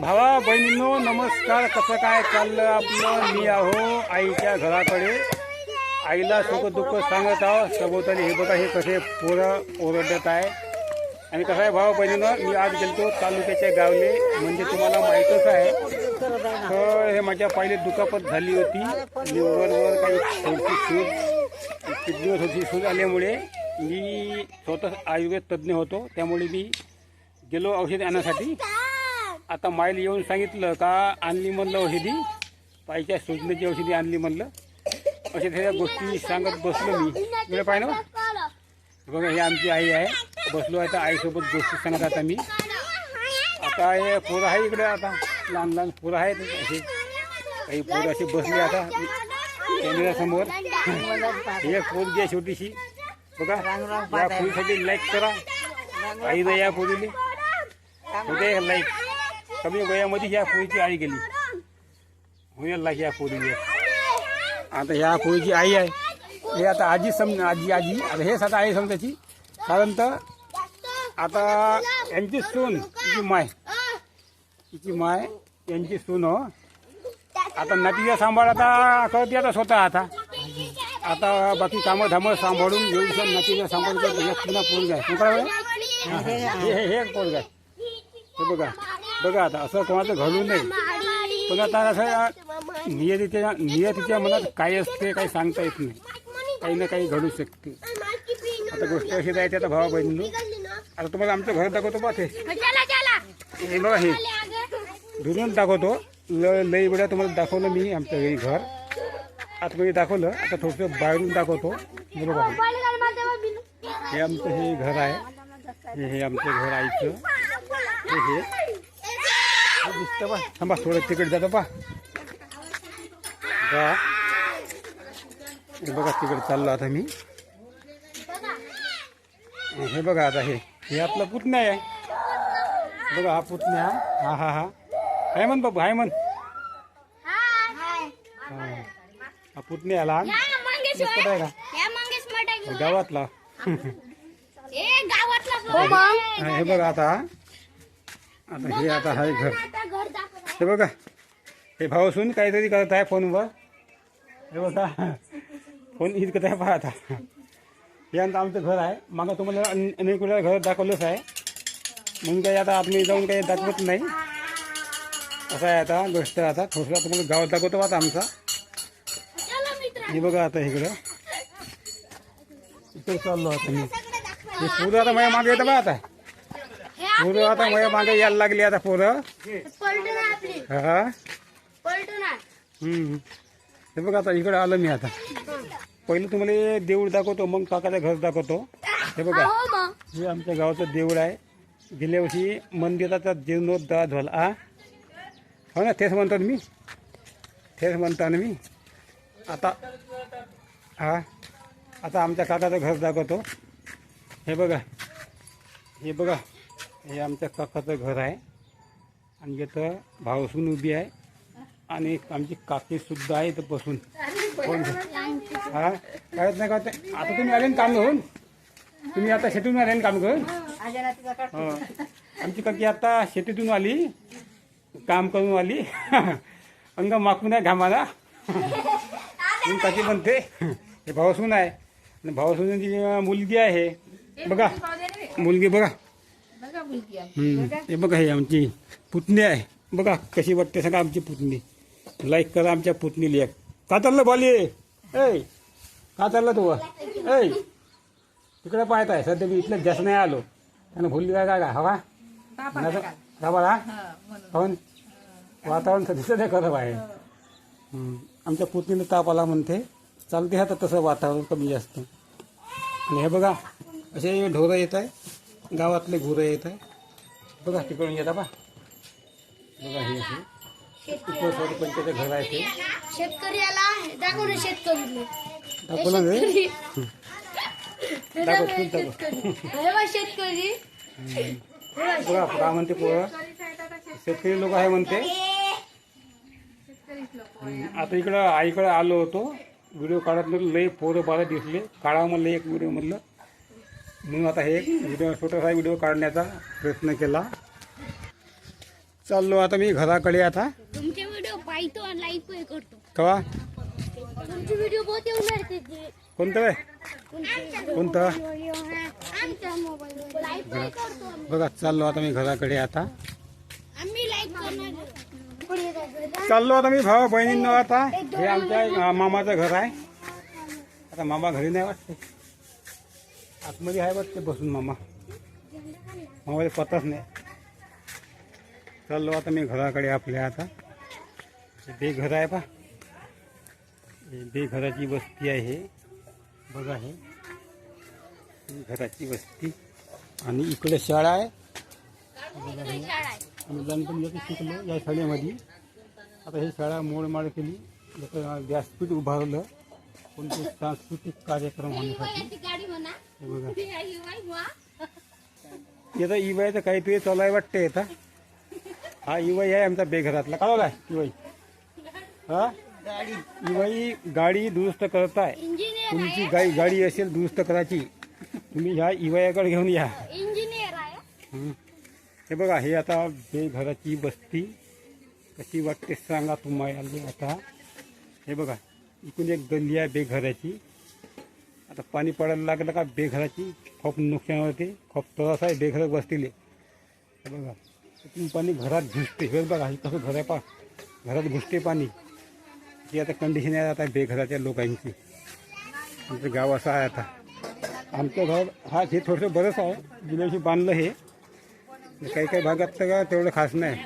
भावा बहिणींनो नमस्कार. कसं काय चाललं आपलं? मी आहो आईच्या घराकडे. आईला सुख दुःख सांगत आहो सभोवताली हे बघा हे कसे पोरं ओरडत आहे. आणि कसं आहे भावा बहिणीनं मी आज गेलतो तालुक्याच्या गावले. म्हणजे तुम्हाला माहीतच आहे. तर हे माझ्या पहिले दुखापत झाली होती. लिव्हरवर काही थोडीशी सूज होती सूज आल्यामुळे मी स्वतः आयुर्वेद तज्ज्ञ होतो. त्यामुळे मी गेलो औषध आणण्यासाठी आता माईल येऊन सांगितलं का आणली म्हणलं औषधी? पायच्या सुजण्याची औषधी आणली म्हणलं. अशा त्या गोष्टी सांगत बसलो मी. वेळ पाहिजे ना बघा हे आमची आई आहे. बसलो आहे तर आईसोबत गोष्टी सांगत आता मी. आता हे पोरं आहे इकडे आता. लहान लहान पोरं आहेत. असे काही पोरं असे बसले आता कॅमेऱ्यासमोर हे पोर आहे छोटीशी. बघा या पोरीसाठी लाईक करा. आई या पोरीने होते लाईक कमी वयामध्ये ह्या पोरीची आई गेली. होईल ह्या या आता ह्या पोरीची आई आहे. हे आता आजी सम आजी आजी. आता हेच आता आई समजायची कारण तर आता यांची सून तिची माय. तिची माय यांची सून हो. आता नदीचा सांभाळ आता करते आता स्वतः आता. आता बाकी कामं धामं सांभाळून येऊन नदीचा सांभाळ सांभाळून पुन्हा पोरग आहे. हे हे हे आहे. हे बघा. बघा आता असं कोणाचं घडू नये. पण आता असं नियतीच्या नियतीच्या मनात काय असते काही सांगता येत नाही. काही ना काही घडू शकते. आता गोष्ट अशी जायची आता भावा बहिणी आता तुम्हाला आमचं घर दाखवतो बा ते. हे बघा हे. दुरून दाखवतो. ल लई वेळा तुम्हाला दाखवलं मी आमचं घरी. घर आतमध्ये दाखवलं आता थोडंसं बाहेरून दाखवतो. बरोबर हे आमचं हे घर आहे. हे हे आमचं घर आईचं. हे. हे हे बा थांबा थोडं तिकडे जातो पा बा बघा तिकडे चाललो आता मी. हे बघा आता हे. हे आपला पुतण्या आहे. बघा हा पुतण्या. हा हा हा. हाय म्हण बाबू हाय म्हण हा. पुतण्या लहान. आहे का? गावातला. हा, बघा आता. आता हे आता आहे घर. हे बघा. हे भाऊ सून काहीतरी करत आहे फोनवर. हे बघा. फ़ोन करत आहे पहा आता हे आता आमचं घर आहे. मागं तुम्हाला अन- अनेक वेळा घर दाखवलंच आहे. म्हणून काही आता आतमध्ये जाऊन काही दाखवत नाही. असं आहे आता गोष्ट आता. थोडंसं तुम्हाला गावात दाखवतो आता आमचा. हे बघा आता इकडं. चाललो आता मी. हे पोरं आता माझ्या मागे येतं बा आता. पोरं आता माझ्या मागे यायला लागली आता पोरं. हा? हम्म. हे बघा आता इकडे आलं मी आता. पहिलं तुम्हाला देऊळ दाखवतो मग काकाचं घर दाखवतो. हे बघा. हे आमच्या गावाचं देऊळ आहे. गेल्या वर्षी मंदिराचा जीर्णोद्धार झाला. आ हो ना तेच म्हणतो ना मी. तेच म्हणतो ना मी. आता हा? आता आमच्या काकाचं घर दाखवतो. हे बघा. हे बघा. हे आमच्या काकाचं घर आहे. आणि इथं भावसून उभी आहे. आणि आमची काकी सुद्धा आहे इथं बसून कोण? हा? कायच नाही का ते- आता तुम्ही आले ना काम घेऊन? तुम्ही आता शेतीतून आले ना काम घेऊन? हो. आमची काकी आता शेतीतून आली. काम करून आली. अंग माकून आहे घामाला. काकी म्हणते हे भावसून आहे. आणि भावसूनची मुलगी आहे. बघा मुलगी बघा. हम्म. हे बघा हे आमची पुतणी आहे. बघा कशी वाटते सांगा आमची पुतणी. लाईक करा आमच्या पुतणीला एक. का चाललं बाली? ऐ का चाललं तू? ऐ तिकडे पाहत आहे. सध्या मी इथलं जास्त नाही आलो. त्यानं भुलली काय काय हवा बाळा काहून? वातावरण सध्या ते खरं आहे. हम्म. आमच्या पुतणीनं ताप आला म्हणते. चालते आता तसं वातावरण कमी जास्त. आणि हे बघा असे ढोरं येत आहे. गावातले घुरं येत आहे. बघा तिकडून येता बा बघा हे असे. उपसरपंचाचं घर आहे ते. शेतकरी आला दाखव ना शेतकरी दाखवलं ना रे? दाखव तूच दाखव हे बघ शेतकरी. बघा काय म्हणते पोरं शेतकरी लोक आहे म्हणते. हम्म, आता इकडं आईकडं आलो होतो. व्हिडिओ काढत लई पोरं बारा दिसले. काढा म्हणलं एक व्हिडिओ म्हणलं. म्हणून आता हे व्हिडिओ छोटासा व्हिडिओ काढण्याचा प्रयत्न केला. चाललो आता मी घराकडे आता. तुमचे व्हिडिओ पाहतो आणि लाईक पण करतो. कवा? तुमचे व्हिडिओ बहुत त्याचे कोणतं आहे कोणतं. बघा. चाललो आता मी घराकडे आता. चाललो आता मी भाऊ बहिणींनो आता. हे आमच्या मामाचं घर आहे. आता मामा घरी नाही वाटते. आतमध्ये आहे वाटते बसून मामा. मामाला पताच नाही. चाललो आता मी घराकडे आपल्या आता. हे बे घर आहे पा. बेघराची बे घराची वस्ती आहे. हे बघा हे. घराची वस्ती. आणि इकडे शाळा आहे. आम्ही लहानपणी शिकलो या शाळेमध्ये. आता हे शाळा मोडमाड केली. व्यासपीठ उभारलं. कोणते सांस्कृतिक कार्यक्रम होण्यासाठी. गाडी म्हणा बघा. याचा इवायचं काहीतरी चालू वाटते आता हा इवाई आहे आमचा बेघरातला. का आहे इवाई. हा? इवाई गाडी दुरुस्त करताय. तुमची गाडी गाडी असेल दुरुस्त करायची. तुम्ही ह्या इवायाकडे घेऊन या. हं. बघा हे आता बेघराची वस्ती कशी वाटते सांगा तुम्हाला आता. हे बघा इकडून एक गल्ली आहे बेघराची. आता पाणी पडायला लागलं का बेघराची खूप नुकसान होते खूप त्रास आहे बेघर बसतील. बघा तिथून पाणी घरात घुसते. हे बघा हे कसं घर आहे पा घरात घुसते पाणी. ही आता कंडिशन आहे आता बेघराच्या लोकांची. आमचं गाव असं आहे आता. आमचं घर हा हे थोडंसं बरंच आहे जुन्याशी बांधलं हे. काही काही भागात तर का तेवढं खास नाही.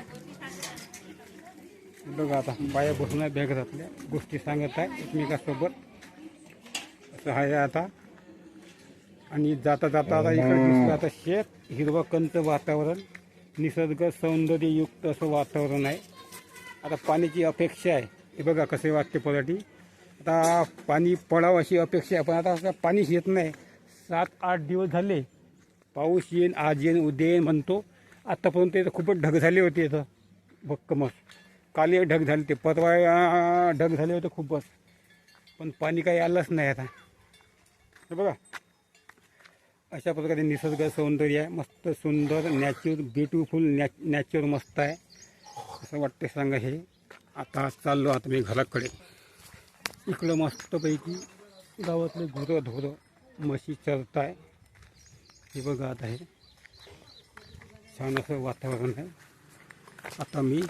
बघा आता बाया बसून आहे बेघरातल्या गोष्टी सांगत आहे एकमेकासोबत. आहे आता. आणि जाता जाता आता इकडे आता शेत हिरवं कंच वातावरण निसर्ग सौंदर्ययुक्त असं वातावरण आहे. आता पाण्याची अपेक्षा आहे. हे बघा कसे वाटते पराठी. आता पाणी पडावं अशी अपेक्षा आहे पण आता असं पाणीच येत नाही. सात आठ दिवस झाले. पाऊस येईन आज येईन उद्या येईन म्हणतो. आत्तापर्यंत इथं खूपच ढग झाले होते इथं. भक्कमच काल ढग झाले ते परवा ढग झाले होते खूपच. पण पाणी काही आलंच नाही आता. हे बघा. अशा प्रकारे निसर्ग सौंदर्य आहे. मस्त सुंदर नॅचर ब्युटिफुल नॅच नॅचर मस्त आहे. असं वाटते सांगा हे. आता चाललो आता मी घराकडे. इकडं मस्तपैकी गावातले गुरं धोरं म्हशी चरत आहे हे बघा आता हे. छान असं वातावरण आहे. आता मी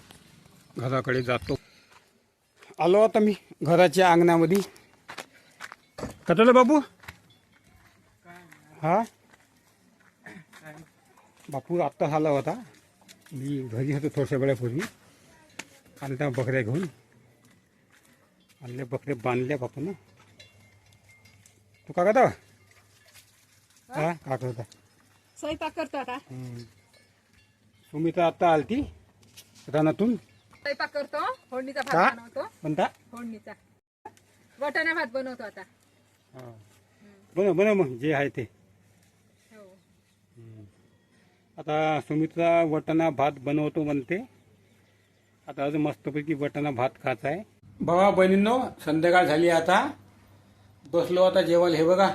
घराकडे जातो. आलो आता मी घराच्या अंगणामध्ये. कटलं बाबू हा? बापू आत्ताच आला होता. मी घरी होतो थोड्याशा वेळापूर्वी. आणि त्या बकऱ्या घेऊन. आणल्या बकऱ्या बांधल्या बापू ना तू का करता हा का करता स्वयंपाक करतो आता. सुमित्रा आत्ता आलती रानातून. स्वयंपाक करतो. फोडणीचा का? भात बनवतो. म्हणता फोडणीचा. वटाणा भात बनवतो आता. हा. बनव बनव मग जे आहे ते. आता सुमित्रा वटाणा भात बनवतो म्हणते. आता अजून मस्तपैकी वटाणा भात खात आहे. भावा बहिणींनो संध्याकाळ झाली आता. बसलो आता जेवायला. हे बघा.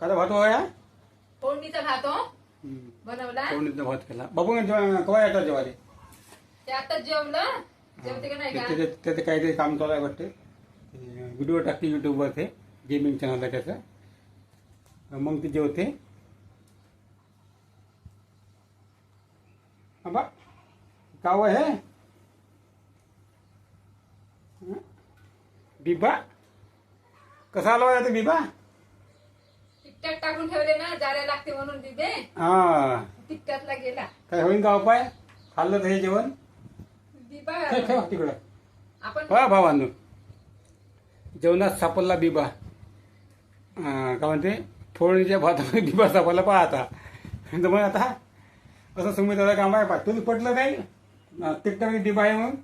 का भात या? फोडणीचा भात हो? बनवला? भात केला. बाबू कवा येतात जेवायला? ते आता जेवलं. जेवते का नाही का? त्याचे त्याचे काहीतरी काम चालू आहे वाटते. व्हिडिओ टाकते युट्यूबवर ते गेमिंग चॅनल आहे त्याचं. मग ते जेवते बा काव हे? हं? बिबा? कसा आला होता बिबा? तिकटात टाकून ठेवले ना जाऱ्या लागते म्हणून तिथे हा. तिकटातला गेला. काय होईन का उपाय? खाल्लं तर हे जेवण? दिबा ठेव ठेव तिकडं. आपण हा भावांनो. जेवणात सापडला बिबा. अं, काय म्हणते? फोडणीच्या भातामध्ये बिबा सापडला. पहा आता. तर मग आता असं सुमित दादा काम आहे. पहा तुला पटलं नाही तिकटामध्ये बिबा आहे मग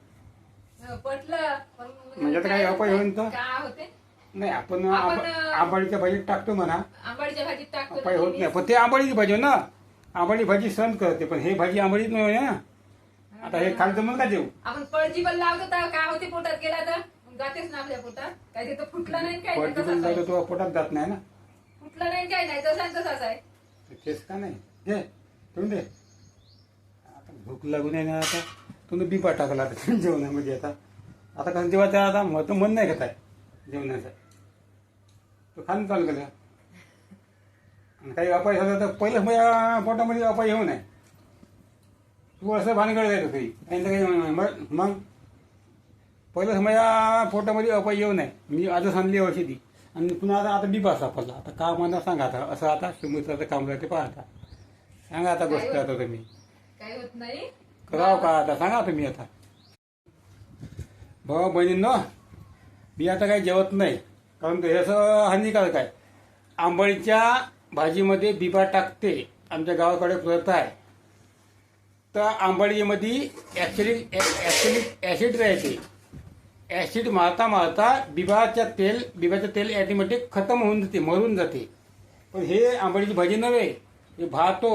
पटलं. पण म्हणजे आता काय अपाय होईन तर? काय होते? नाही आपण आपण, आंब- आंबाडीच्या भाजीत टाकतो म्हणा. आंबाडीच्या भाजीत टाकतो अपाय होत नाही. पण ते आंबाडीची भाजी ना. आंबाडी भाजी सहन करते पण हे भाजी आंबाडीच नाही ना. आता हे खाल मग का जेऊ आपण पळजी बल लावतो तर काय होते? पोटात गेला तर मग जातेच ना आपल्या पोटात. काय तिथं फुटलं नाही काय? नाही वरती पण तसाच आहे. जातो तो पोटात जात नाही ना. फुटलं नाही काय? नाही तसा तसाच आहे. तेच का नाही? दे ठेवून दे. आता भूक लागून आहे ना आता. तुम्ही बिपा टाकला आता जेवणामध्ये आता. आता कसं जेव्हा आता मग मन नाही घेत आहे जेवणाचं. तो खाणं चालू केलं. आणि काही अपाय झाला तर पहिलंच माझ्या पोटामध्ये अपाय येऊ नये. तू असं भानगड जायचं काही काही ना काही मग- मग पहिलंच माझ्या पोटामध्ये अपाय येऊ नये. मी आजच आणली औषधी. आणि पुन्हा आता आता बिबा सापडला आता का मला सांगा आता. असं आता समुद्राचं काम राहते पाहता. सांगा आता गोष्ट आता तुम्ही. काही होत नाही. करावं का? आता सांगा तुम्ही आता. भाऊ बहिणींनो मी आता काही जेवत नाही. कारण हे असं हानिकारक आहे. आंबळीच्या भाजीमध्ये बिबा टाकते. आमच्या गावाकडे प्रथा आहे. तर आंबळीमध्ये ॲक्सिडिक ॲक्सिडिक ॲसिड राहते. ॲसिड मारता मारता बिबाच्या तेल बिबाचं तेल ॲटोमॅटिक खतम होऊन जाते मरून जाते. पण हे आंबळीची भाजी नव्हे हे भातो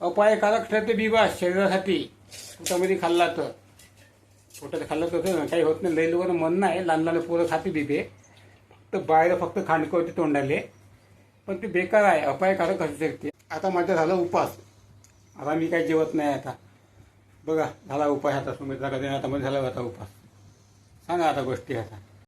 अपायकारक ठरते बिबा शरीरासाठी. पोटामध्ये खाल्ला तर पोटात खाल्लं तर काही होत नाही. लई लोकांना म्हणणं आहे लहान लहान पोरं खाते बिबे फक्त बाहेर फक्त खांडकं होते तोंडाले. पण ते बेकार आहे. अपायकारक असू शकते. आता माझा झाला उपास. आता मी काही जेवत नाही आता. बघा झाला उपास आता. सुमित्रा कधी आता मध्ये झाला होता उपास. सांगा आता गोष्टी आता.